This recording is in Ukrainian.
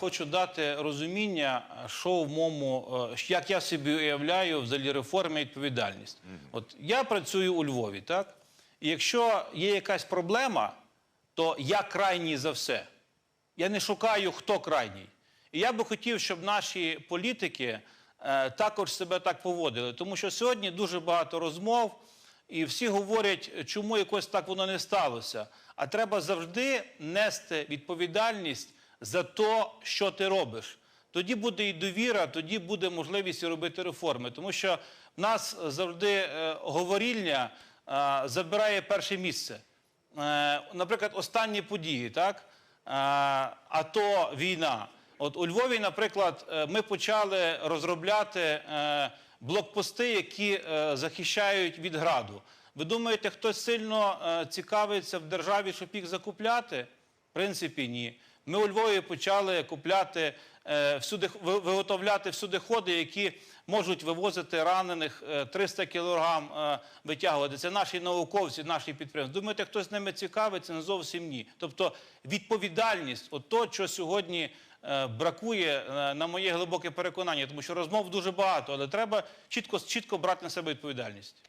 хочу дати розуміння, що в моєму, е, як я собі уявляю взагалі реформи і відповідальність. От я працюю у Львові, так? І якщо є якась проблема, то я крайній за все. Я не шукаю, хто крайній. І я би хотів, щоб наші політики е, також себе так поводили. Тому що сьогодні дуже багато розмов, і всі говорять, чому якось так воно не сталося. А треба завжди нести відповідальність за те, що ти робиш. Тоді буде і довіра, тоді буде можливість робити реформи. Тому що в нас завжди е, говорільня е, забирає перше місце. Е, наприклад, останні події, так? АТО, війна. От у Львові, наприклад, ми почали розробляти блокпости, які захищають від граду. Ви думаєте, хтось сильно цікавиться в державі, щоб їх закупляти? Принципі, ні. Ми у Львові почали купляти е, всюди, ви- виготовляти всюдиходи, які можуть вивозити ранених е, 300 кілограм е, витягувати. Це наші науковці, наші підприємства. Думаєте, хтось ними цікавиться? Не зовсім ні. Тобто відповідальність, от то, що сьогодні е, бракує, е, на моє глибоке переконання, тому що розмов дуже багато, але треба чітко, чітко брати на себе відповідальність.